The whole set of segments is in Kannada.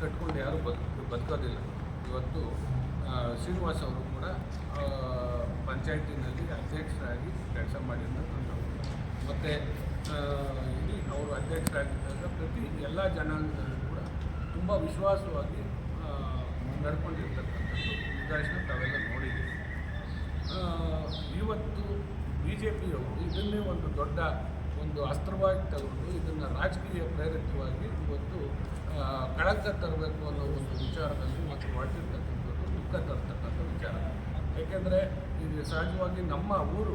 ಕಟ್ಕೊಂಡು ಯಾರೂ ಬದುಕ ಬದುಕೋದಿಲ್ಲ. ಇವತ್ತು ಶ್ರೀನಿವಾಸ್ ಅವರು ಕೂಡ ಪಂಚಾಯತಿನಲ್ಲಿ ಅಧ್ಯಕ್ಷರಾಗಿ ಕೆಲಸ ಮಾಡಿರೋದು ಮತ್ತು ಇಲ್ಲಿ ಅವರು ಅಧ್ಯಕ್ಷರಾಗಿದ್ದಾಗ ಪ್ರತಿ ಎಲ್ಲ ಜನಾಂಗದಲ್ಲೂ ಕೂಡ ತುಂಬ ವಿಶ್ವಾಸವಾಗಿ ನಡ್ಕೊಂಡಿರ್ತಕ್ಕಂಥದ್ದು. ನಿದರ್ಶನ ತಾವೆಲ್ಲ ನೋಡಿದ್ದೀವಿ ಇವತ್ತು ಬಿ ಜೆ ಪಿಯವರು ಇದನ್ನೇ ಒಂದು ದೊಡ್ಡ ಒಂದು ಅಸ್ತ್ರವಾಗಿ ತಗೊಂಡು ಇದನ್ನು ರಾಜಕೀಯ ಪ್ರೇರಿತವಾಗಿ ಇವತ್ತು ಕಳಂಕ ತರಬೇಕು ಅನ್ನೋ ಒಂದು ವಿಚಾರದಲ್ಲಿ ಮತ್ತು ಹೊರಟಿರ್ತಕ್ಕಂಥದ್ದು ದುಃಖ ತರ್ತಕ್ಕಂಥ ವಿಚಾರ. ಏಕೆಂದರೆ ಇದು ಸಹಜವಾಗಿ ನಮ್ಮ ಊರು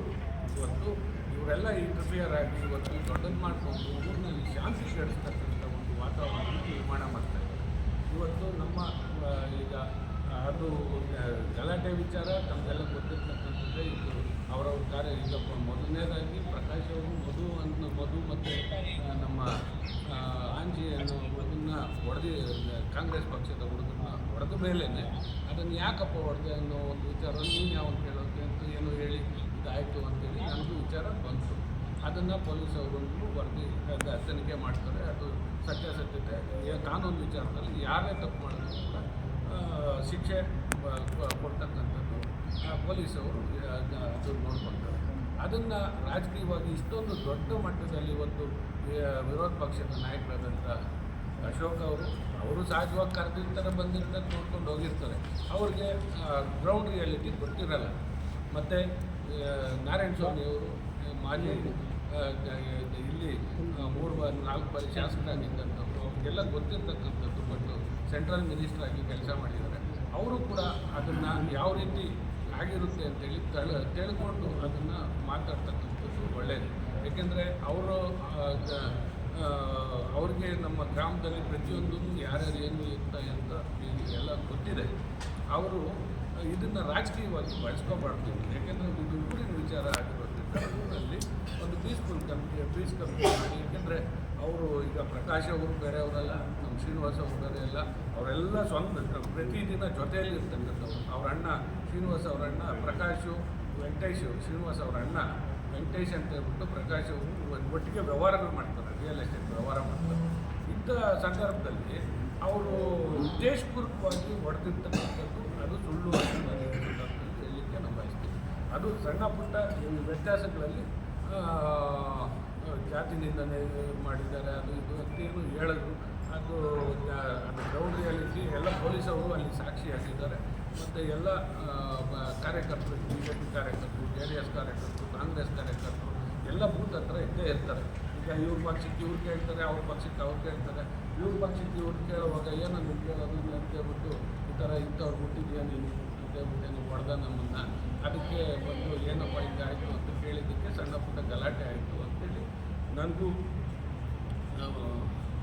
ಇವತ್ತು, ಇವರೆಲ್ಲ ಇಂಟರ್ಫಿಯರ್ ಆಗಿ ಇವತ್ತು ದೊಡ್ಡದು ಮಾಡಿಕೊಂಡು ಊರಿನಲ್ಲಿ ಶಾಂತಿ ಕೆಡಿಸ್ತಕ್ಕಂಥ ಒಂದು ವಾತಾವರಣ ನಿರ್ಮಾಣ ಮಾಡ್ತಾ ಇದ್ದಾರೆ. ಇವತ್ತು ನಮ್ಮ ಈಗ ಅದು ಗಲಾಟೆ ವಿಚಾರ ತಮಗೆಲ್ಲ ಗೊತ್ತಿರ್ತಕ್ಕಂಥದ್ದೇ ಇದು ಅವರವ್ರ ಕಾರ್ಯ ಈಗ ಮೊದಲನೇದಾಗಿ ಪ್ರಕಾಶ್ ಅವರು ಮಧು ಅನ್ನು, ಮಧು ಮತ್ತು ನಮ್ಮ ಆಂಜಿ ಅನ್ನೋ ಹುಡುಗನ್ನ ಹೊಡೆದಿ ಕಾಂಗ್ರೆಸ್ ಪಕ್ಷದ ಹುಡುಗನ್ನ ಹೊಡೆದ ಮೇಲೇ ಅದನ್ನು ಯಾಕಪ್ಪ ಹೊಡೆದೆ ಅನ್ನೋ ಒಂದು ವಿಚಾರ ನೀನು ಯಾವ ಕೇಳೋಕೆ ಅಂತ ಏನೋ ಹೇಳಿ ಇದಾಯಿತು ಅಂತೇಳಿ ನನಗೂ ವಿಚಾರ ಬಂತು. ಅದನ್ನು ಪೊಲೀಸ್ ಅವರನ್ನು ವರದಿ ತನಿಖೆ ಮಾಡ್ತಾರೆ. ಅದು ಸತ್ಯಾಸತ್ಯತೆ ಕಾನೂನು ವಿಚಾರದಲ್ಲಿ ಯಾರೇ ತಪ್ಪು ಮಾಡಿದ್ರು ಕೂಡ ಶಿಕ್ಷೆ ಕೊಡ್ತಕ್ಕಂಥದ್ದು ಪೊಲೀಸವರು ಅದ- ನೋಡ್ಕೊಳ್ತಾರೆ ಅದನ್ನು ರಾಜಕೀಯವಾಗಿ ಇಷ್ಟೊಂದು ದೊಡ್ಡ ಮಟ್ಟದಲ್ಲಿ ಇವತ್ತು ವಿರೋಧ ಪಕ್ಷದ ನಾಯಕರಾದಂಥ ಅಶೋಕ್ ಅವರು ಅವರು ಸಹಜವಾಗಿ ಕರೆದಿರ್ತಾರೆ, ಬಂದಿರ್ತಾರೆ, ನೋಡ್ಕೊಂಡು ಹೋಗಿರ್ತಾರೆ. ಅವ್ರಿಗೆ ಗ್ರೌಂಡ್ ರಿಯಾಲಿಟಿ ಗೊತ್ತಿರಲ್ಲ. ಮತ್ತು ನಾರಾಯಣ ಸ್ವಾಮಿ ಅವರು ಮಾಜಿ ಇಲ್ಲಿ ಮೂರು ಬಾರಿ, ನಾಲ್ಕು ಬಾರಿ ಶಾಸಕರಾಗಿದ್ದಂಥವ್ರು, ಅವ್ರಿಗೆಲ್ಲ ಗೊತ್ತಿರ್ತಕ್ಕಂಥದ್ದು, ಬಟ್, ಸೆಂಟ್ರಲ್ ಮಿನಿಸ್ಟರ್ ಆಗಿ ಕೆಲಸ ಮಾಡಿದ್ದಾರೆ. ಅವರು ಕೂಡ ಅದನ್ನು ಯಾವ ರೀತಿ ಆಗಿರುತ್ತೆ ಅಂತೇಳಿ ತಳ ತಿಳ್ಕೊಂಡು ಅದನ್ನು ಮಾತಾಡ್ತಕ್ಕಂಥದ್ದು ಒಳ್ಳೆಯದು ಏಕೆಂದರೆ ಅವರು ಅವ್ರಿಗೆ ನಮ್ಮ ಗ್ರಾಮದಲ್ಲಿ ಪ್ರತಿಯೊಂದು ಯಾರ್ಯಾರು ಏನು ಇರ್ತ ಅಂತ ಎಲ್ಲ ಗೊತ್ತಿದೆ. ಅವರು ಇದನ್ನು ರಾಜಕೀಯವಾಗಿ ಬಳಸ್ಕೋಬಾರ್ದು. ಯಾಕೆಂದರೆ ಇದು ಊರಿನ ವಿಚಾರ ಆಗಿರೋದ್ರಿಂದ ಊರಲ್ಲಿ ಒಂದು ಪೀಸ್ಫುಲ್ ಕಂಪ್ನಿ ಪೀಸ್ ಕಂಪ್ನಿ ಮಾಡಿ. ಯಾಕೆಂದರೆ ಅವರು ಈಗ ಪ್ರಕಾಶ್ ಅವರು ಬೇರೆ ಅವರೆಲ್ಲ, ನಮ್ಮ ಶ್ರೀನಿವಾಸ ಅವರು ಬೇರೆ ಎಲ್ಲ, ಅವರೆಲ್ಲ ಸ್ವಂತ, ಪ್ರತಿದಿನ ಜೊತೆಯಲ್ಲಿ ಇರ್ತಕ್ಕಂಥವ್ರು. ಅವ್ರ ಅಣ್ಣ ಶ್ರೀನಿವಾಸ ಅವರ ಅಣ್ಣ, ಪ್ರಕಾಶು ವೆಂಕಟೇಶ್ ಶ್ರೀನಿವಾಸ ಅವರ ಅಣ್ಣ, ವೆಂಕಟೇಶ್ ಅಂತ ಹೇಳ್ಬಿಟ್ಟು ಪ್ರಕಾಶ್ ಅವರು ಒಟ್ಟಿಗೆ ವ್ಯವಹಾರಗಳು ಮಾಡ್ತಾರೆ ರಿಯಲ್ ಎಸ್ಟೇಟ್ ವ್ಯವಹಾರ ಮಾಡ್ತಾರೆ. ಇಂಥ ಸಂದರ್ಭದಲ್ಲಿ ಅವರು ಉದ್ದೇಶಪೂರ್ವಕವಾಗಿ ಹೊಡೆದಿರ್ತಕ್ಕಂಥದ್ದು ಅದು ಸುಳ್ಳು ಅಂತ ಹೇಳಲಿಕ್ಕೆ ನಮ್ಮ ಅದು ಸಣ್ಣ ಪುಟ್ಟ ವ್ಯತ್ಯಾಸಗಳಲ್ಲಿ ಜಾತಿ ನಿಂದನೆ ಮಾಡಿದ್ದಾರೆ. ಅದು ಇದು ಅಂತ ಏನು ಹೇಳಿದ್ರು ಅದು ಅದು ಗ್ರೌಂಡ್ ರಿಯಾಲಿಟಿ ಎಲ್ಲ ಪೊಲೀಸವರು ಅಲ್ಲಿ ಸಾಕ್ಷಿ ಹಾಕಿದ್ದಾರೆ ಮತ್ತು ಎಲ್ಲ ಕಾರ್ಯಕರ್ತರು ಬಿ ಜೆ ಪಿ ಕಾರ್ಯಕರ್ತರು, ಜೆ ಡಿ ಎಸ್ ಕಾರ್ಯಕರ್ತರು, ಕಾಂಗ್ರೆಸ್ ಕಾರ್ಯಕರ್ತರು, ಎಲ್ಲ ಬೂತ್ ಹತ್ರ ಇದ್ದೇ ಇರ್ತಾರೆ. ಈಗ ಇವ್ರ ಪಕ್ಷಕ್ಕೆ ಇವ್ರು ಕೇಳ್ತಾರೆ, ಅವ್ರ ಪಕ್ಷಕ್ಕೆ ಅವ್ರು ಕೇಳ್ತಾರೆ. ಇವ್ರ ಪಕ್ಷಕ್ಕೆ ಇವ್ರು ಕೇಳುವಾಗ ಏನೋ ಕೇಳೋದು ಅಂತ ಹೇಳ್ಬಿಟ್ಟು ಈ ಥರ ಇಂಥವ್ರು ಹುಟ್ಟಿದ್ಯಾ ನೀನು? ನೀವು ಹೊಡೆದ ನಮ್ಮನ್ನು. ಅದಕ್ಕೆ ಬಂದು ಏನಪ್ಪ ಹಿಂಗಾಯಿತು ಅಂತ ಕೇಳಿದ್ದಕ್ಕೆ ಸಣ್ಣ ಪುಟ್ಟ ಗಲಾಟೆ ಆಯಿತು ಅಂತೇಳಿ ನನಗೂ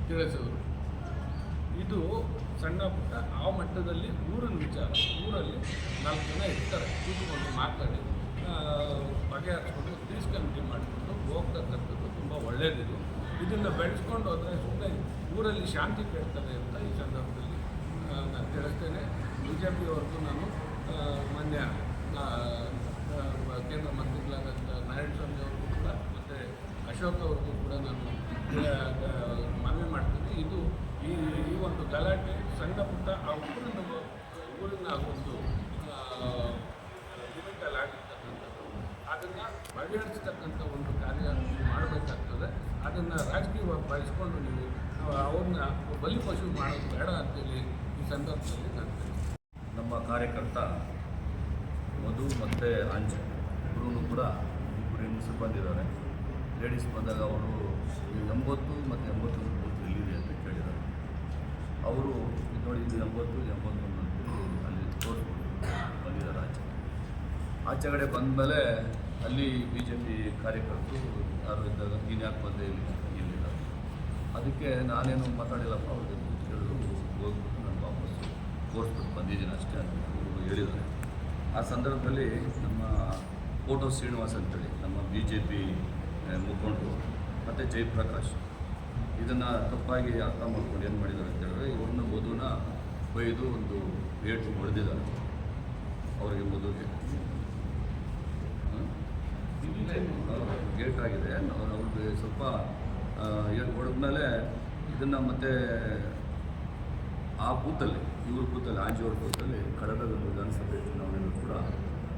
ತಿಳಿಸಿದರು. ಇದು ಸಣ್ಣ ಪುಟ್ಟ ಆ ಮಟ್ಟದಲ್ಲಿ ಊರಿನ ವಿಚಾರ. ಊರಲ್ಲಿ ನಾಲ್ಕು ಜನ ಇರ್ತಾರೆ, ಕೂತ್ಕೊಂಡು ಮಾತಾಡಿ ಬಗೆ ಬಗೆಹರಿಸ್ಕೊಂಡು ಪೀಸ್ ಕಮಿಟಿ ಮಾಡಿಕೊಂಡು ಹೋಗ್ತಕ್ಕಂಥದ್ದು ತುಂಬ ಒಳ್ಳೆಯದಿದು ಇದನ್ನು ಬೆಳೆಸ್ಕೊಂಡು ಹೋದರೆ ಸುಮ್ಮನೆ ಊರಲ್ಲಿ ಶಾಂತಿ ಕೇಳ್ತದೆ ಅಂತ ಈ ಸಂದರ್ಭದಲ್ಲಿ ನಾನು ತಿಳಿಸ್ತೇನೆ. ಬಿ ಜೆ ಪಿಯವ್ರಿಗೂ ನಾನು ಮಾನ್ಯ ಕೇಂದ್ರ ಮಂತ್ರಿಗಳಾದ ನಾರಾಯಣ ಸ್ವಾಮಿ ಅವ್ರಿಗೂ ಕೂಡ, ಮತ್ತು ಅಶೋಕ್ ಅವ್ರಿಗೂ ಕೂಡ ನಾನು ಮನವಿ ಮಾಡ್ತೀನಿ. ಇದು ಈ ಈ ಒಂದು ಗಲಾಟೆ ಸಣ್ಣ ಪುಟ್ಟ ಆ ಊರಿನ ಊರಿನ ಒಂದು ಲಿಮಿಟಲ್ಲಿ ಆಗಿರ್ತಕ್ಕಂಥದ್ದು ಅದನ್ನು ಬಗೆಹರಿಸ್ತಕ್ಕಂಥ ಒಂದು ಕಾರ್ಯ ಮಾಡಬೇಕಾಗ್ತದೆ. ಅದನ್ನು ರಾಜಕೀಯವಾಗಿ ಬಳಸ್ಕೊಂಡು ನೀವು ಅವ್ರನ್ನ ಬಲಿಪಶು ಮಾಡೋದು ಬೇಡ ಅಂತೇಳಿ ಈ ಸಂದರ್ಭದಲ್ಲಿ ನಾನು ಕಾರ್ಯಕರ್ತ ಮಧು ಮತ್ತು ಅಂಜ ಇಬ್ಬರೂ ಕೂಡ ಇಬ್ಬರು ಹೆಂಗಸರು ಬಂದಿದ್ದಾರೆ. ಲೇಡೀಸ್ ಬಂದಾಗ ಅವರು ಎಂಬತ್ತು ಮತ್ತು ಎಂಬತ್ತೊಂದು ಬೂತ್ ಎಲ್ಲಿದೆ ಅಂತ ಕೇಳಿದ್ದಾರೆ. ಅವರು ಇದು ನೋಡಿ ಇದು ಎಂಬತ್ತು ಇದು ಎಂಬತ್ತೊಂದು ಅಲ್ಲಿ ತೋರಿಸ್ಕೊಂಡು ಬಂದಿದ್ದಾರೆ ಆಚೆ. ಆಚೆ ಕಡೆ ಬಂದಮೇಲೆ ಅಲ್ಲಿ ಬಿ ಜೆ ಪಿ ಕಾರ್ಯಕರ್ತರು ಯಾರು ಇದ್ದಾಗ ನೀನು ಯಾಕೆ ಬಂದೆ ಇಲ್ಲಿ ಇಲ್ಲಿಲ್ಲ ಅದಕ್ಕೆ ನಾನೇನು ಮಾತಾಡಿಲ್ಲಪ್ಪ, ಅವ್ರಿಗೆ ಕೇಳಿದ್ರು ಹೋಗ್ಬಿಟ್ಟು ನಾನು ಬಿಟ್ಟು ಬಂದಿದ್ದೀನಿ ಅಷ್ಟೇ ಅಂತ ಅವರು ಹೇಳಿದ್ದಾರೆ. ಆ ಸಂದರ್ಭದಲ್ಲಿ ನಮ್ಮ ಫೋಟೋ ಶ್ರೀನಿವಾಸ್ ಅಂತೇಳಿ ನಮ್ಮ ಬಿ ಜೆ ಪಿ ಮುಖಂಡರು ಮತ್ತು ಜಯಪ್ರಕಾಶ್ ಇದನ್ನು ತಪ್ಪಾಗಿ ಅರ್ಥ ಮಾಡ್ಕೊಂಡು ಏನು ಮಾಡಿದ್ದಾರೆ ಅಂತ ಹೇಳಿದ್ರೆ ಇವ್ರನ್ನ ಮಧುನ ಒಯ್ದು ಒಂದು ಏಟು ಹೊಡೆದಿದ್ದಾರೆ. ಅವರಿಗೆ ಮಧುಗೆ? ಗೇಟ್ ಆಗಿದೆ. ಅವ್ರು ಅವ್ರಿಗೆ ಸ್ವಲ್ಪ ಹೊಡೆದ್ಮೇಲೆ ಇದನ್ನು ಮತ್ತೆ ಆ ಬೂತಲ್ಲಿ, ಇವ್ರ ಬೂತಲ್ಲಿ, ಆಂಜಿಯವ್ರ ಬೂತಲ್ಲಿ ಕಳೆದ ವಿಧಾನಸಭೆ ಚುನಾವಣೆಯಲ್ಲೂ ಕೂಡ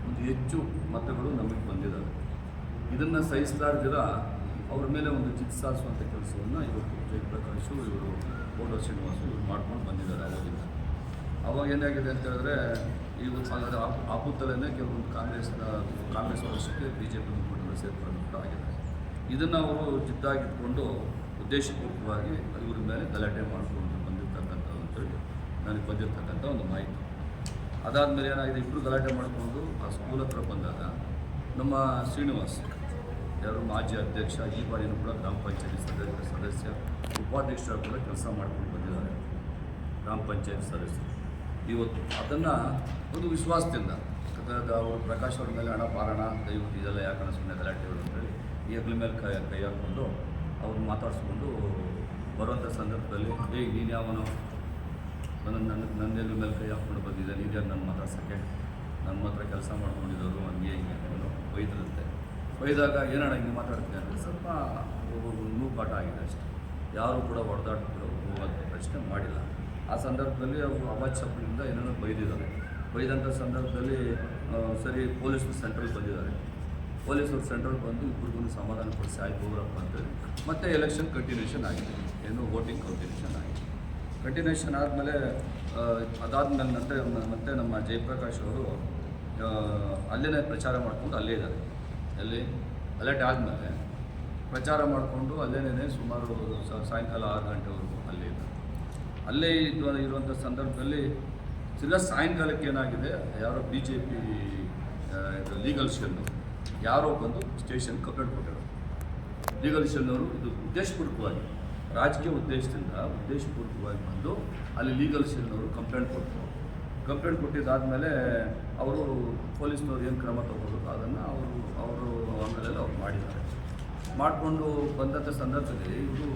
ಒಂದು ಹೆಚ್ಚು ಮತಗಳು ನಮಗೆ ಬಂದಿದ್ದಾವೆ. ಇದನ್ನು ಸಹಿಸಲಾರ್ದಿರ ಅವ್ರ ಮೇಲೆ ಒಂದು ಚಿತ್ಸಾರಿಸುವಂಥ ಕೆಲಸವನ್ನು ಇವತ್ತು ಜಯಪ್ರಕಾಶು ಇವರು ಕೋಟ ಶ್ರೀನಿವಾಸು ಇವರು ಮಾಡ್ಕೊಂಡು ಬಂದಿದ್ದಾರೆ ಅವಾಗಿಂದ ಅವಾಗ ಏನಾಗಿದೆ ಅಂತ ಹೇಳಿದ್ರೆ ಅದರ ಆ- ಬೂತಲ್ಲೇ ಕೆಲವೊಂದು ಕಾಂಗ್ರೆಸ್ನ ಕಾಂಗ್ರೆಸ್ ಪಕ್ಷಕ್ಕೆ ಬಿ ಜೆ ಪಿ ಮುಖಂಡರು ಕೂಡ ಆಗಿದೆ. ಇದನ್ನು ಅವರು ಜಿದ್ದಾಗಿಟ್ಕೊಂಡು ಉದ್ದೇಶಪೂರ್ವಕವಾಗಿ ಇವ್ರ ಮೇಲೆ ಗಲಾಟೆ ಮಾಡಿಕೊಂಡು ಅಂತೇಳಿ ನನಗೆ ಬಂದಿರತಕ್ಕಂಥ ಒಂದು ಮಾಹಿತಿ. ಅದಾದಮೇಲೆ ಏನಾಗಿದೆ ಇಬ್ಬರು ಗಲಾಟೆ ಮಾಡಿಕೊಂಡು ಆ ಸ್ಕೂಲ್ ಹತ್ರ ಬಂದಾಗ ನಮ್ಮ ಶ್ರೀನಿವಾಸ್, ಯಾರು ಮಾಜಿ ಅಧ್ಯಕ್ಷ, ಈ ಬಾರಿಯೂ ಕೂಡ ಗ್ರಾಮ ಪಂಚಾಯತಿ ಸದಸ್ಯ ಸದಸ್ಯ, ಉಪಾಧ್ಯಕ್ಷರು ಕೂಡ ಕೆಲಸ ಮಾಡ್ಕೊಂಡು ಬಂದಿದ್ದಾರೆ. ಗ್ರಾಮ ಪಂಚಾಯತ್ ಸದಸ್ಯರು. ಇವತ್ತು ಅದನ್ನು ಒಂದು ವಿಶ್ವಾಸದಿಂದ ಅವರು ಪ್ರಕಾಶ್ ಅವ್ರ ಮೇಲೆ ಹಣ ಪಾರಣ ದಯವಿಟ್ಟು ಇದೆಲ್ಲ ಯಾಕಂದ್ರೆ ಸುಮ್ಮನೆ ಗಲಾಟೆಗಳು ಅಂತೇಳಿ ಈ ಹೆಗ್ಲ ಮೇಲೆ ಕೈ ಕೈ ಹಾಕ್ಕೊಂಡು ಅವ್ರನ್ನ ಮಾತಾಡಿಸ್ಕೊಂಡು ಬರುವಂಥ ಸಂದರ್ಭದಲ್ಲಿ ಹೇಗೆ ನೀನು ಯಾವನೋ? ನನ್ನ ನನ್ನ ನನ್ನ ಹೆಗ್ಲ ಮೇಲೆ ಕೈ ಹಾಕ್ಕೊಂಡು ಬಂದಿದ್ದೆ ನೀನು ನನ್ನ ಮಾತಾಡ್ಸೋಕ್ಕೆ ನಮ್ಮ ಹತ್ರ ಕೆಲಸ ಮಾಡ್ಕೊಂಡಿದ್ದವರು ಹಂಗೆ ಹಿಂಗೆ ಅನ್ನೋ ಒಯ್ದಿರುತ್ತೆ. ಒಯ್ದಾಗ ಏನಣ್ಣ ಹಿಂಗೆ ಮಾತಾಡ್ತೀನಿ ಅಂದರೆ ಸ್ವಲ್ಪ ನೂಪಾಟ ಆಗಿದೆ ಅಷ್ಟೆ. ಯಾರೂ ಕೂಡ ಹೊಡೆದಾಡ್ಬಿಟ್ಟು ಹೋಗುವಂಥ ಪ್ರಶ್ನೆ ಮಾಡಿಲ್ಲ. ಆ ಸಂದರ್ಭದಲ್ಲಿ ಅವರು ಅವಾಜ್ ಚಪ್ಪಲಿಂದ ಏನೇನೋ ಬೈದಿದ್ದಾರೆ. ಬೈದಂಥ ಸಂದರ್ಭದಲ್ಲಿ ಸರಿ ಪೊಲೀಸರು ಸೆಂಟ್ರಲ್ ಬಂದಿದ್ದಾರೆ. ಪೊಲೀಸರು ಸೆಂಟ್ರಲ್ ಬಂದು ಇಬ್ಬರಿಗೂ ಸಮಾಧಾನ ಪಡಿಸಿ, ಆಯ್ತು ಹೋಗ್ರಪ್ಪ ಅಂತೇಳಿ ಮತ್ತೆ ಎಲೆಕ್ಷನ್ ಕಂಟಿನ್ಯೂಷನ್ ಆಗಿದೆ. ಏನು ವೋಟಿಂಗ್ ಕಂಟಿನ್ಯೂಷನ್ ಆಗಿದೆ. ಕಂಟಿನ್ಯೂಷನ್ ಆದಮೇಲೆ ಅದಾದಮೇಲೆ ನಂತರ ಮತ್ತೆ ನಮ್ಮ ಜಯಪ್ರಕಾಶ್ ಅವರು ಅಲ್ಲೇ ಪ್ರಚಾರ ಮಾಡಿಕೊಂಡು ಅಲ್ಲೇ ಇದ್ದಾರೆ. ಅಲ್ಲಿ ಅಲರ್ಟ್ ಆದಮೇಲೆ ಪ್ರಚಾರ ಮಾಡಿಕೊಂಡು ಅಲ್ಲೇನೇ ಸುಮಾರು ಸಾಯಂಕಾಲ ಆರು ಗಂಟೆವರೆಗೂ ಅಲ್ಲೇ ಇದ್ದಾರೆ. ಅಲ್ಲೇ ಇದ್ದ ಇರುವಂಥ ಸಂದರ್ಭದಲ್ಲಿ ತಿರ್ಗಾ ಸಾಯಂಕಾಲಕ್ಕೆ ಏನಾಗಿದೆ, ಯಾರೋ B J P legal cell ಯಾರೋ ಬಂದು ಸ್ಟೇಷನ್ ಕಂಪ್ಲೇಂಟ್ ಕೊಟ್ಟಿರೋದು ಲೀಗಲ್ ಶೆಲ್ನವರು ಇದು ಉದ್ದೇಶಪೂರ್ವಕವಾಗಿ ರಾಜಕೀಯ ಉದ್ದೇಶದಿಂದ, ಉದ್ದೇಶಪೂರ್ವಕವಾಗಿ ಬಂದು ಅಲ್ಲಿ ಲೀಗಲ್ ಶೆಲ್ನವರು ಕಂಪ್ಲೇಂಟ್ ಕೊಟ್ಟರು. ಕಂಪ್ಲೇಂಟ್ ಕೊಟ್ಟಿದ್ದಾದಮೇಲೆ ಅವರು ಪೊಲೀಸ್ನವ್ರು ಏನು ಕ್ರಮ ತಗೋಬೇಕು ಅದನ್ನು ಅವರು ಅವರು ಆಮೇಲೆ ಅವ್ರು ಮಾಡಿದ್ದಾರೆ. ಮಾಡಿಕೊಂಡು ಬಂದಂಥ ಸಂದರ್ಭದಲ್ಲಿ ಇವರು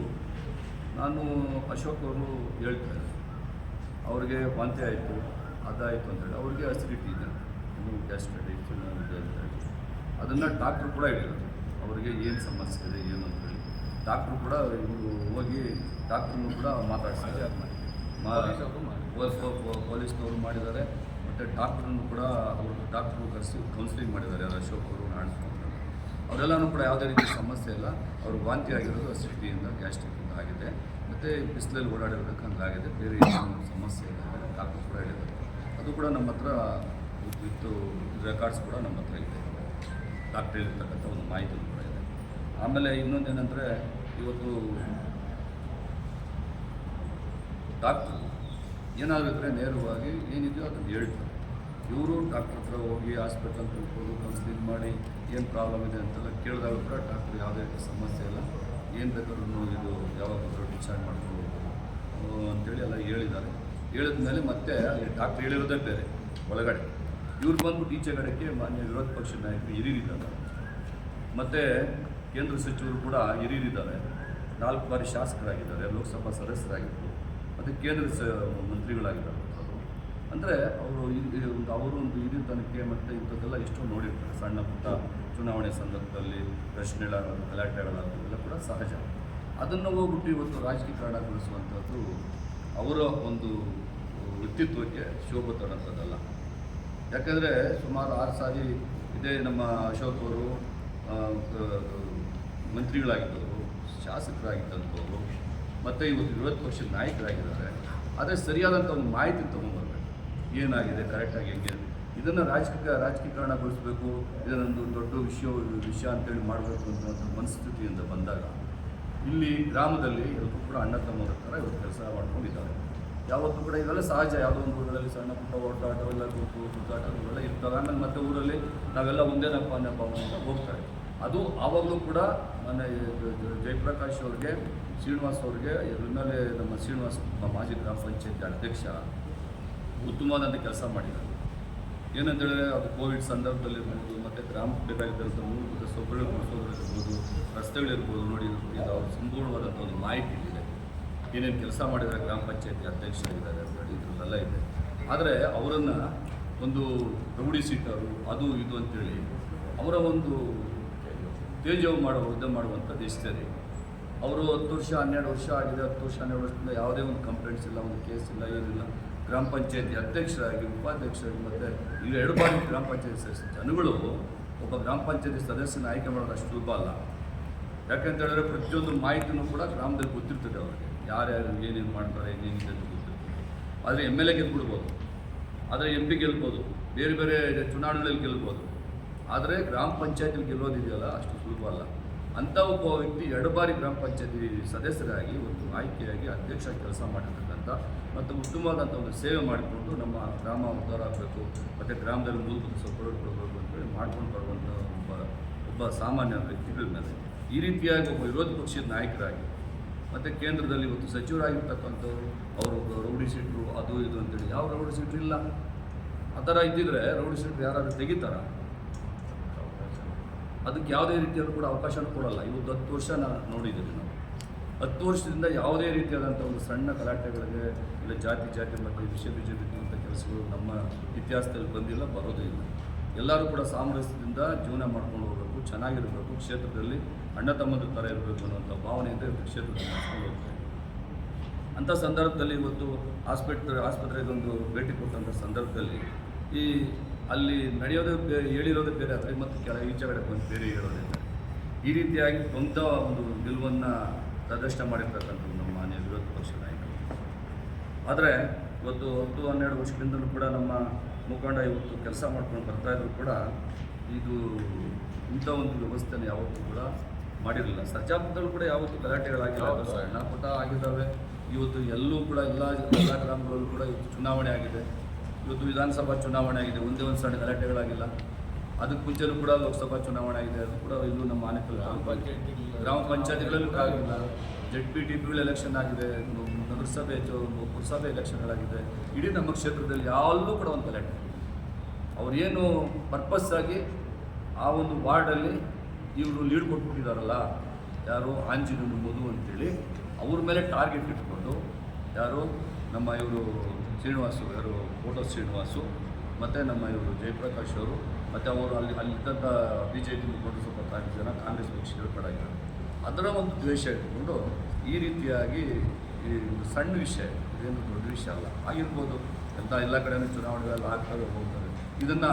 ನಾನು ಅಶೋಕ್ ಅವರು ಹೇಳ್ತಾರೆ ಅವ್ರಿಗೆ ವಾಂತಿ ಆಯಿತು, ಅದಾಯಿತು ಅಂತೇಳಿ ಅವ್ರಿಗೆ ಅಸಿಡಿಟಿ ಇದೆ. ಇನ್ನು ಗ್ಯಾಸ್ಟ್ರೈಟಿಸ್ ಅದನ್ನು ಡಾಕ್ಟ್ರು ಕೂಡ ಹೇಳಿದರು. ಅವರಿಗೆ ಏನು ಸಮಸ್ಯೆ ಇದೆ, ಏನು ಅಂತೇಳಿ ಡಾಕ್ಟ್ರು ಕೂಡ ಇವರು ಹೋಗಿ ಡಾಕ್ಟ್ರನ್ನು ಕೂಡ ಮಾತಾಡ್ಸಿದ್ದಾರೆ. ಪೊಲೀಸ್ನವರು ಮಾಡಿದ್ದಾರೆ. ಮತ್ತು ಡಾಕ್ಟ್ರನ್ನು ಕೂಡ ಅವರು ಡಾಕ್ಟ್ರು ಕರೆಸಿ ಕೌನ್ಸಿಲಿಂಗ್ ಮಾಡಿದ್ದಾರೆ. ಯಾರು ಅಶೋಕ್ ಅವರು ನಾಡಿಸ್ಕೊಂಡು ಅವರೆಲ್ಲನೂ ಕೂಡ ಯಾವುದೇ ರೀತಿ ಸಮಸ್ಯೆ ಇಲ್ಲ. ಅವರು ವಾಂತಿ ಆಗಿರೋದು ಅಸಿಡಿಟಿಯಿಂದ ಗ್ಯಾಸ್ಟ್ರಿಕ್ಕಿಂದ ಆಗಿದೆ. ಮತ್ತು ಬಿಸಿಲಲ್ಲಿ ಓಡಾಡಿರೋದಕ್ಕೆ ಆಗಿದೆ ಬೇರೆ ಏನು ಸಮಸ್ಯೆ ಇಲ್ಲ. ಡಾಕ್ಟ್ರು ಕೂಡ ಹೇಳಿದ್ದಾರೆ. ಅದು ಕೂಡ ನಮ್ಮ ಹತ್ರ ವಿತ್ ರೆಕಾರ್ಡ್ಸ್ ಕೂಡ ನಮ್ಮ ಹತ್ರ ಇದೆ. ಡಾಕ್ಟ್ರ್ ಹೇಳಿರ್ತಕ್ಕಂಥ ಒಂದು ಮಾಹಿತಿ. ಕೂಡ ಇನ್ನೊಂದು ಏನಂದರೆ ಇವತ್ತು ಡಾಕ್ಟ್ರು ಏನಾಗಬೇಕಂದ್ರೆ ನೇರವಾಗಿ ಏನಿದೆಯೋ ಅದನ್ನು ಹೇಳ್ತಾರೆ. ಇವರು ಡಾಕ್ಟ್ರ್ ಹತ್ರ ಹೋಗಿ ಹಾಸ್ಪಿಟಲ್ ತಿಳ್ಕೊಂಡು ಕೌನ್ಸಿಲಿಂಗ್ ಮಾಡಿ ಏನು ಪ್ರಾಬ್ಲಮ್ ಇದೆ ಅಂತೆಲ್ಲ ಕೇಳಿದಾಗ ಕೂಡ ಡಾಕ್ಟ್ರ್ ಯಾವುದೇ ರೀತಿ ಸಮಸ್ಯೆ ಇಲ್ಲ. ಏನು ಬೇಕಾದ್ರೂ ಇದು ಯಾವಾಗಾದರೂ ಡಿಸೈಡ್ ಹೋಗ್ಬೋದು ಅಂತೇಳಿ ಎಲ್ಲ ಹೇಳಿದ್ದಾರೆ. ಹೇಳಿದ ಮೇಲೆ ಮತ್ತೆ ಡಾಕ್ಟ್ರ್ ಹೇಳಿರೋದೇ ಬೇರೆ, ಒಳಗಡೆ. ಇವ್ರು ಬಂದ್ಬಿಟ್ಟು ಈಚೆ ಕಡೆಗೆ ಮಾನ್ಯ ವಿರೋಧ ಪಕ್ಷದ ನಾಯಕರು ಹಿರಿಯರಿದ್ದಾರೆ. ಮತ್ತು ಕೇಂದ್ರ ಸಚಿವರು ಕೂಡ ಹಿರಿಯರಿದ್ದಾರೆ. ನಾಲ್ಕು ಬಾರಿ ಶಾಸಕರಾಗಿದ್ದಾರೆ, ಲೋಕಸಭಾ ಸದಸ್ಯರಾಗಿದ್ದರು ಮತ್ತು ಕೇಂದ್ರ ಸ, ಮಂತ್ರಿಗಳಾಗಿದ್ದಾರೆ. ಅಂದರೆ ಅವರು ಒಂದು ಅವರು ಒಂದು ಹಿರಿತನಕ್ಕೆ ಮತ್ತು ಇಂಥದ್ದೆಲ್ಲ ಎಷ್ಟೋ ನೋಡಿರ್ತಾರೆ. ಸಣ್ಣ ಪುಟ್ಟ ಚುನಾವಣೆ ಸಂದರ್ಭದಲ್ಲಿ ಪ್ರಶ್ನೆಗಳಾಗೋದು ಗಲಾಟೆಗಳಾಗೋದು ಎಲ್ಲ ಕೂಡ ಸಹಜ. ಅದನ್ನು ಹೋಗ್ಬಿಟ್ಟು ಇವತ್ತು ರಾಜಕೀಕರಣಗೊಳಿಸುವಂಥದ್ದು ಅವರ ಒಂದು ವ್ಯಕ್ತಿತ್ವಕ್ಕೆ ಶೋಭೆ ತರೋಂಥದ್ದಲ್ಲ ಯಾಕಂದರೆ ಸುಮಾರು ಆರು ಸಾರಿ ಇದೇ ನಮ್ಮ ಅಶೋಕ್ ಅವರು ಮಂತ್ರಿಗಳಾಗಿದ್ದವರು ಶಾಸಕರಾಗಿದ್ದಂಥವರು ಮತ್ತು ಇವತ್ತು ವಿರೋಧ ಪಕ್ಷದ ನಾಯಕರಾಗಿದ್ದಾರೆ. ಆದರೆ ಸರಿಯಾದಂಥ ಒಂದು ಮಾಹಿತಿ ತೊಗೊಂಡ್ಬರ್ಬೇಕು. ಏನಾಗಿದೆ, ಕರೆಕ್ಟಾಗಿ ಹೆಂಗೆ ಇದನ್ನು ರಾಜಕೀಯ ರಾಜಕೀಕರಣಗೊಳಿಸಬೇಕು ಇದನ್ನೊಂದು ದೊಡ್ಡ ವಿಷಯ ವಿಷಯ ಅಂತೇಳಿ ಮಾಡಬೇಕು ಒಂದು ಮನಸ್ಥಿತಿಯಿಂದ ಬಂದಾಗ ಇಲ್ಲಿ ಗ್ರಾಮದಲ್ಲಿ ಇವತ್ತು ಕೂಡ ಅಣ್ಣ ತಮ್ಮದ ಥರ ಇವತ್ತು ಕೆಲಸ ಮಾಡ್ಕೊಂಡಿದ್ದಾರೆ. ಯಾವತ್ತೂ ಕೂಡ ಇದೆಲ್ಲ ಸಹಜ. ಯಾವುದೋ ಒಂದು ಊರಲ್ಲಿ ಸಣ್ಣ ಪುಟ್ಟ ಓಡಾಟ ಎಲ್ಲ ಕೂತು ಇರ್ತವೆ. ಆಮೇಲೆ ಮತ್ತೆ ಊರಲ್ಲಿ ನಾವೆಲ್ಲ ಒಂದೇನಪ್ಪ ಅನ್ನಪ್ಪ ಅಂತ ಹೋಗ್ತಾರೆ. ಅದು ಆವಾಗಲೂ ಕೂಡ ನನ್ನ ಜಯಪ್ರಕಾಶ್ ಅವ್ರಿಗೆ, ಶ್ರೀನಿವಾಸ್ ಅವ್ರಿಗೆ ಎಲ್ಲೇ ನಮ್ಮ ಶ್ರೀನಿವಾಸ್ ಮಾಜಿ ಗ್ರಾಮ ಪಂಚಾಯತ್ ಅಧ್ಯಕ್ಷ ಉತ್ತಮವಾದಂಥ ಕೆಲಸ ಮಾಡಿದ್ದಾರೆ. ಏನಂತ ಹೇಳಿದ್ರೆ ಅದು ಕೋವಿಡ್ ಸಂದರ್ಭದಲ್ಲಿ ಇರ್ಬೋದು ಮತ್ತು ಗ್ರಾಮ ಬೇಕಾಗಿದ್ದಂಥ ಮೂಲಭೂತ ಸೌಕರ್ಯ ಕೊಡಿಸೋದಿರ್ಬೋದು ರಸ್ತೆಗಳಿರ್ಬೋದು ನೋಡಿ, ಇದು ಅವ್ರ ಸಂಪೂರ್ಣವಾದಂಥ ಒಂದು ಮಾಹಿತಿ ಇದೆ. ಏನೇನು ಕೆಲಸ ಮಾಡಿದ್ದಾರೆ ಗ್ರಾಮ ಪಂಚಾಯತಿ ಅಧ್ಯಕ್ಷರಾಗಿದ್ದಾರೆ ಅಂತೇಳಿ ಇದರಲ್ಲೆಲ್ಲ ಇದೆ. ಆದರೆ ಅವರನ್ನು ಒಂದು ರೌಡಿ ಸೀಟರು, ಅದು, ಇದು ಅಂತೇಳಿ ಅವರ ಒಂದು ತೇಜವು ಮಾಡುವ ಹುದ್ದೆ ಮಾಡುವಂಥ ದೇಶದಲ್ಲಿ ಅವರು ಹತ್ತು ವರ್ಷ, ಹನ್ನೆರಡು ವರ್ಷ ಆಗಿದೆ, ಹತ್ತು ವರ್ಷ, ಹನ್ನೆರಡು ವರ್ಷದಿಂದ ಯಾವುದೇ ಒಂದು ಕಂಪ್ಲೇಂಟ್ಸ್ ಇಲ್ಲ, ಒಂದು ಕೇಸ್ ಇಲ್ಲ, ಏನಿಲ್ಲ. ಗ್ರಾಮ ಪಂಚಾಯತಿ ಅಧ್ಯಕ್ಷರಾಗಿ, ಉಪಾಧ್ಯಕ್ಷರಾಗಿ ಮತ್ತು ಈಗ ಎರಡು ಬಾರಿ ಗ್ರಾಮ ಪಂಚಾಯತಿ ಸದಸ್ಯ ಜನಗಳು ಒಬ್ಬ ಗ್ರಾಮ ಪಂಚಾಯತಿ ಸದಸ್ಯನ ಆಯ್ಕೆ ಮಾಡೋದು ಅಷ್ಟು ಸುಲಭ ಅಲ್ಲ. ಯಾಕಂತ ಹೇಳಿದ್ರೆ ಪ್ರತಿಯೊಂದು ಮಾಹಿತಿನೂ ಕೂಡ ಗ್ರಾಮದಲ್ಲಿ ಗೊತ್ತಿರ್ತದೆ ಅವರಿಗೆ. ಯಾರ್ಯಾರು ಏನೇನು ಮಾಡ್ತಾರೆ, ಏನೇನಿದೆ ಅಂತ ಗೊತ್ತಿರ್ತದೆ. ಆದರೆ ಎಂ ಎಲ್ ಎ ಗೆದ್ಬಿಡ್ಬೋದು. ಆದರೆ ಎಂ ಪಿ ಗೆಲ್ಬೋದು. ಬೇರೆ ಬೇರೆ ಚುನಾವಣೆಗಳಲ್ಲಿ ಗೆಲ್ಬೋದು. ಆದರೆ ಗ್ರಾಮ ಪಂಚಾಯತಿಲಿ ಗೆಲ್ಲೋದಿದೆಯಲ್ಲ, ಅಷ್ಟು ಸುಲಭ ಅಲ್ಲ. ಅಂಥ ಒಬ್ಬ ವ್ಯಕ್ತಿ ಎರಡು ಬಾರಿ ಗ್ರಾಮ ಪಂಚಾಯತಿ ಸದಸ್ಯರಾಗಿ ಒಂದು ಆಯ್ಕೆಯಾಗಿ ಅಧ್ಯಕ್ಷ ಕೆಲಸ ಮಾಡಿರ್ತಕ್ಕಂಥ ಮತ್ತು ಉತ್ತಮವಾದಂಥ ಒಂದು ಸೇವೆ ಮಾಡಿಕೊಂಡು ನಮ್ಮ ಗ್ರಾಮ ಉದ್ಧಾರ ಆಗಬೇಕು ಮತ್ತು ಗ್ರಾಮದಲ್ಲಿ ಮೂಲಭೂತ ಸೌಕರ್ಯ ಕೊಡಬೇಕು ಅಂತೇಳಿ ಮಾಡ್ಕೊಂಡು ಬರುವಂಥ ಒಬ್ಬ ಒಬ್ಬ ಸಾಮಾನ್ಯ ವ್ಯಕ್ತಿಗಳ ಮೇಲೆ ಈ ರೀತಿಯಾಗಿ ಒಬ್ಬ ವಿರೋಧ ಪಕ್ಷದ ನಾಯಕರಾಗಿ, ಮತ್ತು ಕೇಂದ್ರದಲ್ಲಿ ಇವತ್ತು ಸಚಿವರಾಗಿರ್ತಕ್ಕಂಥವ್ರು, ಅವರು ರೌಡಿ ಸೀಟ್ರು, ಅದು ಇದು ಅಂತೇಳಿ ಯಾವ ರೌಡಿ ಸೀಟ್ರು ಇಲ್ಲ. ಆ ಥರ ಇದ್ದಿದ್ರೆ ರೌಡಿ ಸೀಟ್ರು ಯಾರಾದರೂ ತೆಗಿತಾರ? ಅದಕ್ಕೆ ಯಾವುದೇ ರೀತಿಯಲ್ಲೂ ಕೂಡ ಅವಕಾಶ ಕೊಡಲ್ಲ. ಇವತ್ತು ಹತ್ತು ವರ್ಷ ನಾನು ನೋಡಿದ್ದೀವಿ ನಾವು ಹತ್ತು ವರ್ಷದಿಂದ ಯಾವುದೇ ರೀತಿಯಾದಂಥ ಒಂದು ಸಣ್ಣ ಗಲಾಟೆಗಳಿಗೆ ಇಲ್ಲ ಜಾತಿ ಜಾತಿ ಮತ್ತು ವಿಷಯ ಬೀಜ ಕೆಲಸಗಳು ನಮ್ಮ ಇತಿಹಾಸದಲ್ಲಿ ಬಂದಿಲ್ಲ, ಬರೋದೇ ಇಲ್ಲ. ಎಲ್ಲರೂ ಕೂಡ ಸಾಮರಸ್ಯದಿಂದ ಜೀವನ ಮಾಡ್ಕೊಂಡು ಹೋಗಬೇಕು ಚೆನ್ನಾಗಿರಬೇಕು, ಕ್ಷೇತ್ರದಲ್ಲಿ ಅಣ್ಣ ತಮ್ಮದ ಥರ ಇರಬೇಕು ಅನ್ನೋಂಥ ಭಾವನೆಯಿಂದ ಕ್ಷೇತ್ರದಲ್ಲಿ ಮಾಡ್ಕೊಂಡು ಹೋಗ್ತಾರೆ ಅಂಥ ಸಂದರ್ಭದಲ್ಲಿ ಇವತ್ತು ಆಸ್ಪತ್ರೆ ಆಸ್ಪತ್ರೆಗೆ ಒಂದು ಭೇಟಿ ಕೊಟ್ಟಂಥ ಸಂದರ್ಭದಲ್ಲಿ ಈ ಅಲ್ಲಿ ನಡೆಯೋದೇ ಬೇರೆ ಹೇಳಿರೋದೇ ಬೇರೆ ಆದರೆ ಮತ್ತು ಕೆಳ ಈಚೆಗಡೆ ಬಂದು ಬೇರೆ ಹೇಳೋದಿಲ್ಲ ಈ ರೀತಿಯಾಗಿ ಸ್ವಂತ ಒಂದು ನಿಲುವನ್ನು ಪ್ರದರ್ಶನ ಮಾಡಿರ್ತಕ್ಕಂಥದ್ದು ನಮ್ಮ ಮಾನ್ಯ ವಿರೋಧ ಪಕ್ಷ ನಾಯಕರು. ಆದರೆ ಇವತ್ತು ಹತ್ತು ಹನ್ನೆರಡು ವರ್ಷದಿಂದಲೂ ಕೂಡ ನಮ್ಮ ಮುಖಂಡ ಇವತ್ತು ಕೆಲಸ ಮಾಡ್ಕೊಂಡು ಬರ್ತಾ ಇದ್ರು ಕೂಡ ಇದು ಇಂಥ ಒಂದು ವ್ಯವಸ್ಥೆನ ಯಾವತ್ತೂ ಕೂಡ ಮಾಡಿರಲಿಲ್ಲ. ಸರ್ಜಾಪುರದಲ್ಲೂ ಕೂಡ ಯಾವತ್ತೂ ಗಲಾಟೆಗಳಾಗಿಲ್ಲ. ಸಣ್ಣ ಪುಟ್ಟ ಆಗಿದ್ದಾವೆ. ಇವತ್ತು ಎಲ್ಲೂ ಕೂಡ ಎಲ್ಲ ಎಲ್ಲ ಗ್ರಾಮಗಳಲ್ಲೂ ಕೂಡ ಇವತ್ತು ಚುನಾವಣೆ ಆಗಿದೆ. ಇವತ್ತು ವಿಧಾನಸಭಾ ಚುನಾವಣೆ ಆಗಿದೆ ಒಂದೇ ಒಂದು ಸಣ್ಣ ಗಲಾಟೆಗಳಾಗಿಲ್ಲ. ಅದಕ್ಕೆ ಮುಂಚೆನೂ ಕೂಡ ಲೋಕಸಭಾ ಚುನಾವಣೆ ಆಗಿದೆ ಅದು ಕೂಡ ಇನ್ನೂ ನಮ್ಮ ಆನೆಕಲ್ ಗ್ರಾಮ ಪಂಚಾಯತ್ಗಳಲ್ಲೂ ಆಗಿಲ್ಲ. ಜೆಡ್ ಪಿ ಟಿ ಪಿಗಳು ಎಲೆಕ್ಷನ್ ಆಗಿದೆ ನಗರಸಭೆ ಪುರಸಭೆ ಎಲೆಕ್ಷನ್ಗಳಾಗಿದೆ ಇಡೀ ನಮ್ಮ ಕ್ಷೇತ್ರದಲ್ಲಿ ಯಾವಲ್ಲೂ ಕೂಡ ಒಂದು ಗಲಾಟೆ. ಅವ್ರು ಏನು ಪರ್ಪಸ್ ಆಗಿ ಆ ಒಂದು ವಾರ್ಡಲ್ಲಿ ಇವರು ಲೀಡ್ ಕೊಟ್ಬಿಟ್ಟಿದಾರಲ್ಲ ಯಾರು ಆಂಜಿನ ಮಧು ಅಂತೇಳಿ ಅವ್ರ ಮೇಲೆ ಟಾರ್ಗೆಟ್ ಇಟ್ಕೊಂಡು ಯಾರು ನಮ್ಮ ಇವರು ಶ್ರೀನಿವಾಸು ಇವರು, ಫೋಟೋ ಶ್ರೀನಿವಾಸು, ಮತ್ತು ನಮ್ಮ ಇವರು ಜಯಪ್ರಕಾಶ್ ಅವರು, ಮತ್ತು ಅವರು ಅಲ್ಲಿ ಅಲ್ಲಿದ್ದಂಥ ಬಿ ಜೆ ಪಿ ಮುಖಂಡರು ಸ್ವಲ್ಪ ಜನ ಕಾಂಗ್ರೆಸ್ ಪಕ್ಷ ಸೇರ್ಪಡಾಗಿದ್ದಾರೆ ಅದರ ಒಂದು ದ್ವೇಷ ಇಟ್ಟುಕೊಂಡು ಈ ರೀತಿಯಾಗಿ ಈ ಒಂದು ಸಣ್ಣ ವಿಷಯ, ಇದೇನು ದೊಡ್ಡ ವಿಷಯ ಅಲ್ಲ, ಆಗಿರ್ಬೋದು. ಎಂಥ ಎಲ್ಲ ಕಡೆಯೂ ಚುನಾವಣೆಗಳೆಲ್ಲ ಆಗ್ತವೆ ಹೋಗ್ತಾರೆ ಇದನ್ನು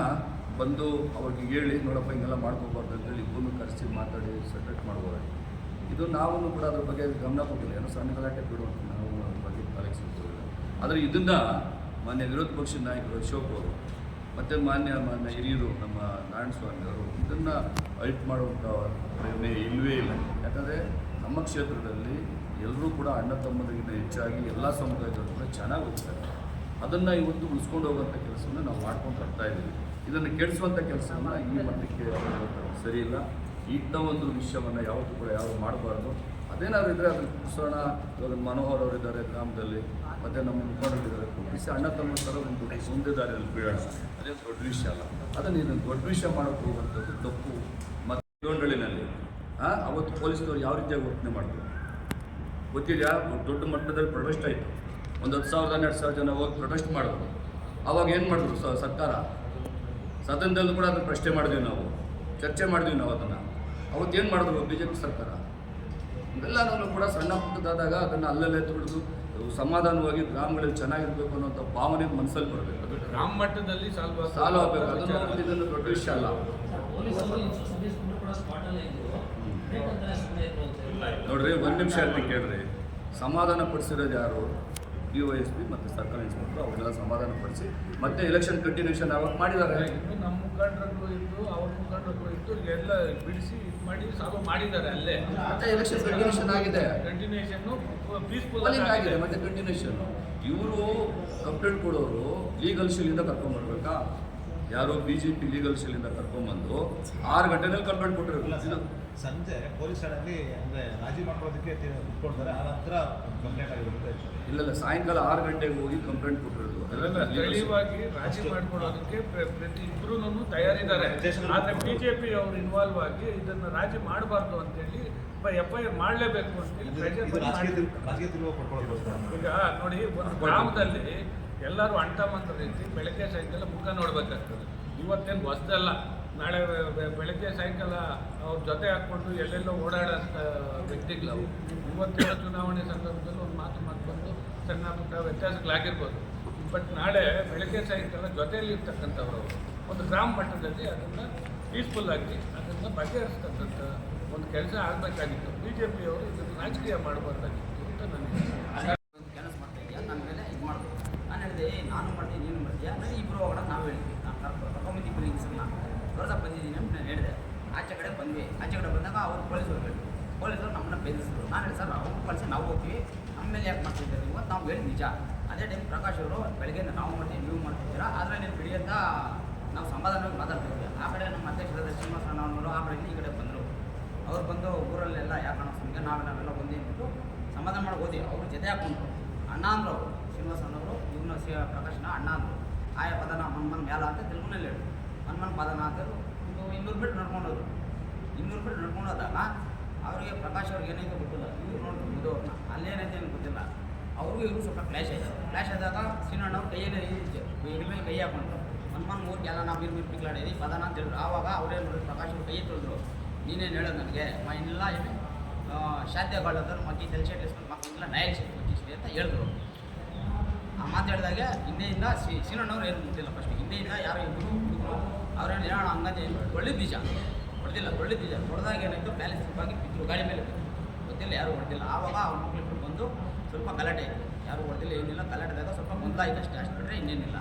ಬಂದು ಅವ್ರಿಗೆ ಹೇಳಿ, ನೋಡಪ್ಪ, ಹಿಂಗೆಲ್ಲ ಮಾಡ್ಕೋಬಾರ್ದು ಅಂತೇಳಿ ಇಬ್ಬರನ್ನು ಕರೆಸಿ ಮಾತಾಡಿ ಸೆಟ್ರೇಟ್ ಮಾಡ್ಬೋದಾಗಿ ಇದು ನಾವು ಕೂಡ ಅದ್ರ ಬಗ್ಗೆ ಗಮನ ಕೊಟ್ಟಿಲ್ಲ. ಏನೋ ಸಣ್ಣ ಗಲಾಟೆ ಬಿಡು ಅಂತ ನಾವು ಅದ್ರ ಬಗ್ಗೆ ತಲೆಗೆ ಸಿಗ್ತದೆ ಆದರೆ ಇದನ್ನು ಮಾನ್ಯ ವಿರೋಧ ಪಕ್ಷದ ನಾಯಕರು ಅಶೋಕ್ ಅವರು ಮತ್ತು ಮಾನ್ಯ ಮಾನ್ಯ ಹಿರಿಯರು ನಮ್ಮ ನಾರಾಯಣ ಸ್ವಾಮಿ ಅವರು ಇದನ್ನು ಅಲ್ಟ್ ಮಾಡುವಂಥ ಪ್ರಯತ್ನ ಇಲ್ಲವೇ ಇಲ್ಲ. ಯಾಕಂದರೆ ನಮ್ಮ ಕ್ಷೇತ್ರದಲ್ಲಿ ಎಲ್ಲರೂ ಕೂಡ ಅಣ್ಣ ತಮ್ಮದಕ್ಕಿಂತ ಹೆಚ್ಚಾಗಿ ಎಲ್ಲ ಸಮುದಾಯದವರು ಕೂಡ ಚೆನ್ನಾಗಿ ಹೋಗ್ತಾರೆ. ಅದನ್ನು ಇವತ್ತು ಉಳಿಸ್ಕೊಂಡು ಹೋಗುವಂಥ ಕೆಲಸವನ್ನು ನಾವು ಮಾಡ್ಕೊಂಡು ಬರ್ತಾ ಇದ್ದೀವಿ. ಇದನ್ನು ಕೆಡಿಸುವಂಥ ಕೆಲಸವನ್ನು ಈ ಮಟ್ಟಕ್ಕೆ ಸರಿ ಇಲ್ಲ. ಇಂಥ ಒಂದು ವಿಷಯವನ್ನು ಯಾವತ್ತೂ ಕೂಡ ಯಾರು ಮಾಡಬಾರ್ದು. ಅದೇನಾದ್ರು ಇದ್ದರೆ ಅದನ್ನು ಕುಡಿಸೋಣ ಇವಾಗ ಮನೋಹರ್ ಅವರಿದ್ದಾರೆ ಗ್ರಾಮದಲ್ಲಿ. ಮತ್ತು ನಮ್ಮ ಮುಖಂಡರಿದ್ದಾರೆ ಕುಪ್ಪಿಸಿ ಅಣ್ಣ ತಮ್ಮ ಥರ ಒಂದು ಒಂದೇ ದಾರಿಯಲ್ಲಿ ಬೀಳೋಣ ಅದೇ ದೊಡ್ಡ ವಿಷಯ ಅಲ್ಲ. ಅದನ್ನು ಇದನ್ನು ದೊಡ್ಡ ವಿಷಯ ಮಾಡೋಕ್ಕೆ ಹೋಗುವಂಥದ್ದು ತಪ್ಪು. ಮತ್ತು ಗೊಂಡಳಿನಲ್ಲಿ ಹಾಂ ಅವತ್ತು ಪೊಲೀಸ್ನವ್ರು ಯಾವ ರೀತಿಯಾಗಿ ವರ್ತನೆ ಮಾಡಿದ್ರು ಗೊತ್ತಿದೆಯಾ? ದೊಡ್ಡ ಮಟ್ಟದಲ್ಲಿ ಪ್ರೊಟೆಸ್ಟ್ ಆಯಿತು. ಒಂದು ಹತ್ತು ಸಾವಿರದ, ಹನ್ನೆರಡು ಸಾವಿರ ಜನ ಹೋಗಿ ಪ್ರೊಟೆಸ್ಟ್ ಮಾಡಿದ್ರು. ಅವಾಗ ಏನು ಮಾಡಿದ್ರು ಸರ್ಕಾರ? ಸದನದಲ್ಲೂ ಕೂಡ ಅದನ್ನು ಪ್ರಶ್ನೆ ಮಾಡಿದ್ವಿ ನಾವು. ಚರ್ಚೆ ಮಾಡಿದ್ವಿ ನಾವು ಅದನ್ನು. ಅವತ್ತು ಏನು ಮಾಡಿದ್ರು ಬಿ ಜೆ ಪಿ ಸರ್ಕಾರ? ಇವೆಲ್ಲನೂ ಕೂಡ ಸಣ್ಣ ಪುಟ್ಟದಾದಾಗ ಅದನ್ನು ಅಲ್ಲಲ್ಲೇ ತುಳಿದು ಸಮಾಧಾನವಾಗಿ ಗ್ರಾಮಗಳಲ್ಲಿ ಚೆನ್ನಾಗಿರ್ಬೇಕು ಅನ್ನೋಂಥ ಭಾವನೆ ಮನಸ್ಸಲ್ಲಿ ಬರಬೇಕು. ಅದು ಗ್ರಾಮ ಮಟ್ಟದಲ್ಲಿ ಸಾಲ್ವ್ ಸಾಲು ಆಗಬೇಕು. ಅದನ್ನು ಇದನ್ನು ದೊಡ್ಡ ವಿಷಯ ಅಲ್ಲ. ನೋಡ್ರಿ ಒಂದು ನಿಮಿಷ ಹೇಳ್ತೀನಿ ಕೇಳ್ರಿ. ಸಮಾಧಾನ ಪಡಿಸಿರೋದು ಯಾರು? ಡಿ ಒ ಎಸ್ ಪಿ ಮತ್ತು ಸರ್ಕಲ್ ಇನ್ಸ್ಪೆಕ್ಟರ್ ಅವರೆಲ್ಲ ಸಮಾಧಾನ ಪಡಿಸಿ ಮತ್ತೆ ಎಲೆಕ್ಷನ್ ಕಂಟಿನ್ಯೂಷನ್ ಅವಾಗ ಮಾಡಿದ್ದಾರೆ. ಇನ್ನು ನಮ್ಮ ಮುಖಂಡರು ಇದ್ದು ಅವ್ರ ಮುಖಂಡರು ಇದ್ದು ಎಲ್ಲ ಬಿಡಿಸಿ ಇದು ಮಾಡಿ ಸಾಲ್ವ್ ಮಾಡಿದ್ದಾರೆ ಅಲ್ಲೇ. ಮತ್ತೆ ಎಲೆಕ್ಷನ್ ಕಂಟಿನ್ಯೂಷನ್ ಆಗಿದೆ. ಕಂಟಿನ್ಯೂಷನ್ ಪೀಸ್ಫುಲ್ ಆಗಿದೆ. ಮತ್ತೆ ಕಂಟಿನ್ಯೂಷನ್ ಇವರು ಕಂಪ್ಲೇಂಟ್ ಕೊಡೋರು ಲೀಗಲ್ ಶೀಲಿಂದ ಕರ್ಕೊಂಡ್ಬರ್ಬೇಕಾ ಯಾರೋ ಬಿ ಜೆ ಪಿ ಲೀಗಲ್ ಶೀಲಿಂದ ಕರ್ಕೊಂಡ್ಬಂದು ಆರು ಗಂಟೆನಲ್ಲಿ ಕಂಪ್ಲೇಂಟ್ ಕೊಟ್ಟಿರೋ ಸಂಜೆ ಪೊಲೀಸ್ ಠಾಣೆಯಲ್ಲಿ ಅಂದರೆ ರಾಜಿ ಮಾಡ್ಕೊಳ್ಳೋದಕ್ಕೆ ಕುತ್ಕೊಳ್ತಾರೆ ಆ ನಂತರ ಕಂಪ್ಲೇಂಟ್ ಆಗಿರುತ್ತೆ. ಇಲ್ಲ ಇಲ್ಲ ಸಾಯಂಕಾಲ ಆರು ಗಂಟೆಗೆ ಹೋಗಿ ಕಂಪ್ಲೇಂಟ್ ಕೊಟ್ಟಿರೋದು. ಅದೆಲ್ಲ ರಾಜಿ ಮಾಡ್ಕೊಳ್ಳೋದಕ್ಕೆ ಪ್ರ- ಪ್ರತಿ ಇಬ್ಬರೂ ತಯಾರಿದ್ದಾರೆ. ಆದರೆ ಬಿ ಜೆ ಪಿ ಅವರು ಇನ್ವಾಲ್ವ್ ಆಗಿ ಇದನ್ನು ರಾಜಿ ಮಾಡಬಾರ್ದು ಅಂತೇಳಿ ಎಫ್ ಐ ಆರ್ ಮಾಡಲೇಬೇಕು ಅಂತೇಳಿ ಈಗ ನೋಡಿ ಒಂದು ಗ್ರಾಮದಲ್ಲಿ ಎಲ್ಲರೂ ಅಂಟಮಂತ್ರ ರೀತಿ ಬೆಳಗ್ಗೆ ಸಾಯಂಕಾಲ ಮುಖ ನೋಡ್ಬೇಕಾಗ್ತದೆ. ಇವತ್ತೇನು ಹೊಸದಲ್ಲ. ನಾಳೆ ಬೆಳಗ್ಗೆ ಸಾಯಂಕಾಲ ಅವ್ರ ಜೊತೆ ಹಾಕ್ಕೊಂಡು ಎಲ್ಲೆಲ್ಲೋ ಓಡಾಡೋಂಥ ವ್ಯಕ್ತಿಗಳು ಇವತ್ತಿನ ಚುನಾವಣೆ ಸಂದರ್ಭದಲ್ಲಿ ಒಂದು ಮಾತು ಮಾಡಿಕೊಂಡು ಸಣ್ಣ ಪುಟ್ಟ ವ್ಯತ್ಯಾಸಗಳಾಗಿರ್ಬೋದು. ಬಟ್ ನಾಳೆ ಬೆಳಗ್ಗೆ ಸಾಯಂಕಾಲ ಜೊತೆಯಲ್ಲಿ ಇರ್ತಕ್ಕಂಥವ್ರು. ಒಂದು ಗ್ರಾಮ ಮಟ್ಟದಲ್ಲಿ ಅದನ್ನು ಪೀಸ್ಫುಲ್ಲಾಗಿ ಅದನ್ನು ಬಗೆಹರಿಸ್ತಕ್ಕಂಥ ಒಂದು ಕೆಲಸ ಆಗಬೇಕಾಗಿತ್ತು. ಬಿ ಜೆ ಪಿಯವರು ಇದನ್ನು ರಾಜಕೀಯ ಮಾಡಬಾರ್ದಾಗಿತ್ತು ಅಂತ ನನಗೆ ಒಂದು ಕೆಲಸ ಮಾಡ್ತಾ ಇದೆಯಾ ನನ್ನ ಮೇಲೆ ಇದು ಮಾಡ್ಬೋದು ನಾನು ಹೇಳಿದೆ ಏ ನಾನು ಮಾಡ್ತೀನಿ ನೀನು ಮಾಡ್ತೀಯಾ ನಾನು ಇಬ್ಬರು ಹೋಗೋಣ ನಾವು ಹೇಳಿದ್ವಿ ನಾನು ಕರ್ಕೊಂಡು ಕರ್ಕೊಂಬಂದು ಇಬ್ಬರು ಹೆಂಗಸರನ್ನ ತೋರ್ಸಕ್ಕೆ ಬಂದಿದ್ದೀನಿ ಅಂತ ನಾನು ಹೇಳಿದೆ ಆಚೆ ಕಡೆ ಬಂದ್ವಿ ಆಚೆ ಕಡೆ ಬಂದಾಗ ಅವ್ರು ಪೊಲೀಸರು ಹೇಳಿದ್ರು ಪೊಲೀಸರು ನಮ್ಮನ್ನ ಬೆದರಿಸಿದ್ರು ನಾನು ಹೇಳಿ ಸರ್ ಅವ್ರು ಕಳಿಸಿ ನಾವು ಹೋಗ್ತೀವಿ ನಮ್ಮ ಮೇಲೆ ಯಾಕೆ ಮಾಡ್ತಿದ್ದಾರೆ ನೀವು ಅಂತ ನಾವು ಹೇಳಿ ಅದೇ ಟೈಮ್ ಪ್ರಕಾಶ್ ಅವರು ಬೆಳಗ್ಗೆ ನಾವು ಮಾಡ್ತೀವಿ, ನೀವು ಮಾಡ್ತಿದ್ದೀರಾ ಆದರೆ ನೀವು ಬಿಡಿ ಅಂತ ನಾವು ಸಮಾಧಾನವಾಗಿ ಮಾತಾಡ್ತೀವಿ ಆ ಕಡೆ ನಮ್ಮ ಅಧ್ಯಕ್ಷರಾದ ಶ್ರೀನಿವಾಸ ಅವರು ಆ ಕಡೆಯಿಂದ ಈ ಕಡೆ ಬಂದರು. ಅವ್ರು ಬಂದು ಊರಲ್ಲೆಲ್ಲ ಯಾಕಣ್ಣ ಸುಮ್ಮನೆ ನಾವು ನಾವೆಲ್ಲ ಒಂದೇ ಅಂದ್ಬಿಟ್ಟು ಸಮಾಧಾನ ಮಾಡಿ ಓದಿ, ಅವ್ರ ಜೊತೆ ಹಾಕೊಂಡ್ರು. ಅಣ್ಣ ಅಂದ್ರು ಅವರು ಶ್ರೀನಿವಾಸ ಅನ್ನೋರು ಇವ್ನ ಶ್ರೀ ಪ್ರಕಾಶ್ನ ಅಣ್ಣ ಅಂದರು. ಆಯ ಪದನ ಹನುಮನ್ ಮ್ಯಾಲ ಅಂತ ತೆಲುಗುನಲ್ಲಿ ಹೇಳಿ ಹನುಮನ್ ಪದನ ಅಂತ ಇನ್ನೂರು ಮೀಟ್ರ್ ನಡ್ಕೊಂಡು ಹೋದ್ರು. ಇನ್ನೂರು ಮೀಟ್ರ್ ನಡ್ಕೊಂಡು ಹೋದಾಗ ಅವರಿಗೆ ಪ್ರಕಾಶ್ ಅವ್ರಿಗೆ ಏನೈತೆ ಗೊತ್ತಿಲ್ಲ. ಇವ್ರು ನೋಡಿದ್ರು ಇದು ಅವ್ರನ್ನ ಅಲ್ಲೇನೈತೆ ಏನು ಗೊತ್ತಿಲ್ಲ. ಅವ್ರಿಗೂ ಇವರು ಸ್ವಲ್ಪ ಕ್ಲಾಶ್ ಆಯಿತು. ಕ್ಲಾಶ್ ಆದಾಗ ಸೀನಣ್ಣವ್ರು ಕೈಯಲ್ಲಿ ಇದ್ರ ಮೇಲೆ ಕೈ ಹಾಕೊಂಡ್ರು. ಹನುಮಾನ್ ಮೂರು ಎಲ್ಲ ನಾವು ಬೀರ್ ಪಿಕ್ಲಾಡಿದ್ವಿ ಪದನ ಅಂತ ಹೇಳಿದ್ರು. ಆವಾಗ ಅವರೇ ನೋಡಿದ್ರು ಪ್ರಕಾಶ್ ಅವ್ರು ಕೈ ತೊಳೆದ್ರು. ನೀನೇನು ಹೇಳೋದು ನನಗೆ? ಮ ಇನ್ನೆಲ್ಲ ಏನು ಶಾದ್ಯಗಳಾದ್ರು ಮಕ್ಕಿ ತೆಲ್ಸೆಟ್ ಇಸ್ಕೊಂಡು ಮಕ್ಕಳಿಗೆಲ್ಲ ನಯಲ್ ಮಕ್ಕಿ ಅಂತ ಹೇಳಿದ್ರು. ಆ ಮಾತಾಡಿದಾಗೆ ಹಿಂದೆಯಿಂದ ಸಿ ಸೀನಣ್ಣವ್ರು ಏನು ಮುಟ್ಟಿಲ್ಲ ಫಸ್ಟ್ ಹಿಂದೆಯಿಂದ ಯಾರು ಇಬ್ಬರು ಹುಡುಗರು ಅವ್ರೇನು ಹೇಳೋಣ ಹಂಗಂತೆ ಒಳ್ಳೆ ಬೀಜ. ಹೊಡೆದಿಲ್ಲ, ಒಳ್ಳೆ ಬೀಜ. ಹೊಡೆದಾಗ ಏನಾಯಿತು? ಬ್ಯಾಲೆನ್ಸ್ ಆಗಿ ಬಿದ್ದರು ಗಾಡಿ ಮೇಲೆ ಗೊತ್ತಿಲ್ಲ ಯಾರು ಹೊಡೆದಿಲ್ಲ. ಆವಾಗ ಅವ್ರ ಬಂದು ಸ್ವಲ್ಪ ಗಲಾಟೆ ಯಾರು ಹೊಡೆದಿಲ್ಲ ಏನಿಲ್ಲ. ಗಲಾಟೆದಾಗ ಸ್ವಲ್ಪ ಗೊಂದಲ ಆಯ್ತು ಅಷ್ಟೇ. ಅಷ್ಟು ಬಿಟ್ಟರೆ ಇನ್ನೇನಿಲ್ಲ.